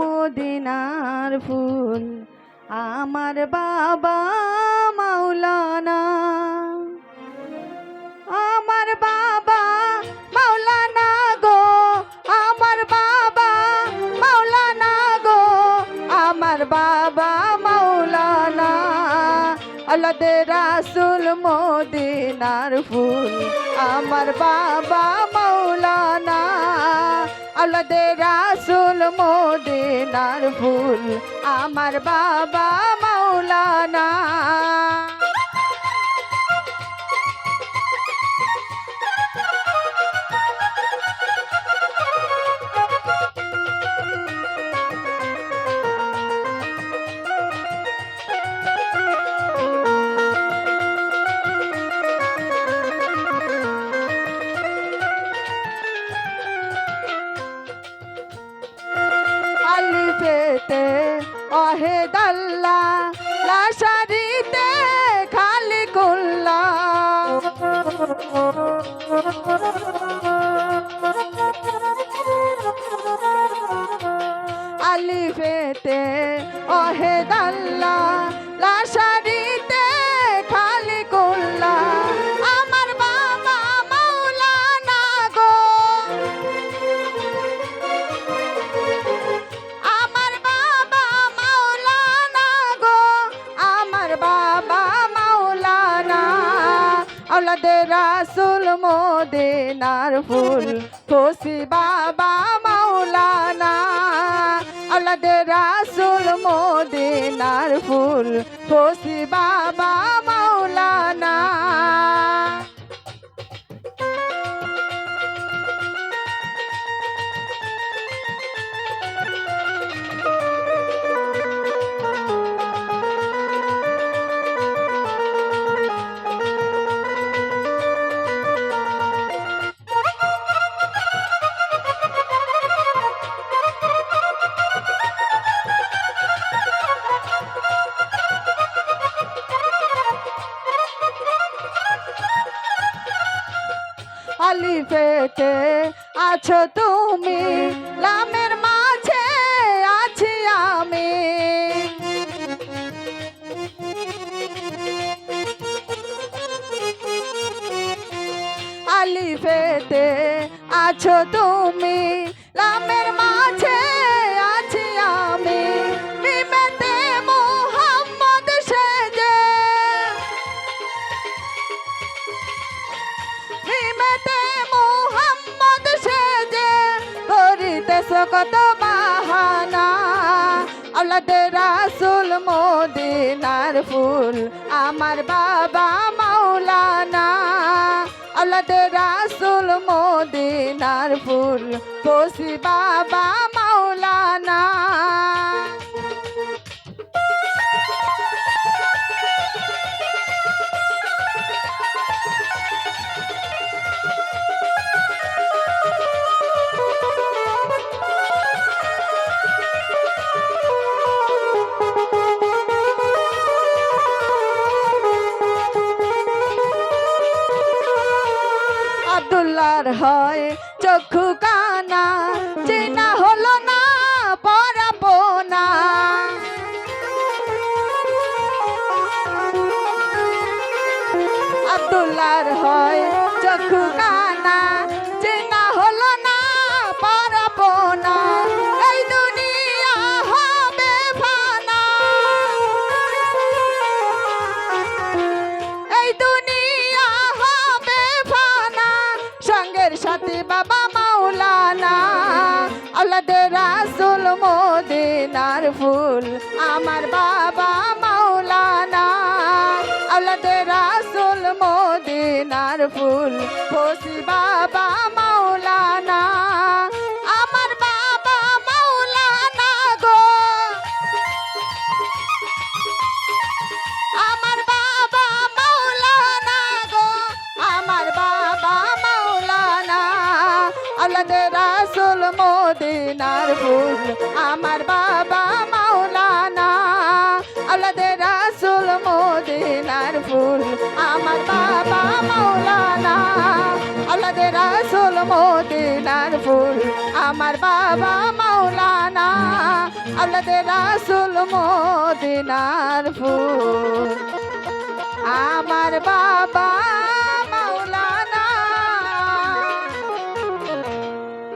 মদিনার ফুল, আমার বাবা মাওলানা। আমার বাবা মাওলানা গো, আমার বাবা মাওলানা গো, আমার বাবা মাওলানা। আল্লাহ রাসুল মদিনার ফুল, আমার বাবা মাওলানা। আল্লাহ রাসুল মদিনার ফুল আমার বাবা মাওলানা। আলিফেতে অহেদাল্লা লাশারিতে খালি কুল্লা আলিফেতে অহেদাল্লা লাশারিতে আওলাদে রাসুল মোদিনার ফুল খুশি বাবা মাওলানা। আলাদে রাসুল মোদিনার ফুল খুশি বাবা আলিফেতে আছো তুমি লামের মাঝে আছি আমি। আলিফেতে আছো তুমি লামের মাঝে কত বাহানা আল্লাদে রাসুল মদিনার ফুল, আমার বাবা মাওলানা। আল্লাদে রাসুল মদিনার ফুল খুশি বাবা আব্দুল্লাহর হয় চক্ষু কানা আল্লাদে রাসুল মদিনার ফুল, আমার বাবা মাওলানা। আল্লাদে রাসুল মদিনার ফুল খুশি বাবা মাওলানা। আমার বাবা মাওলানা গো। আমার বাবা মাওলানা গো। আমার বাবা মাওলানা। রাসুল মদিনার ফুল আমার বাবা মাওলানা। আল্লাহ রাসুল মদিনার ফুল আমার বাবা মাওলানা। আল্লাহ রাসুল মদিনার ফুল আমার বাবা মাওলানা। আল্লাদে রাসুল মদিনার ফুল আমার বাবা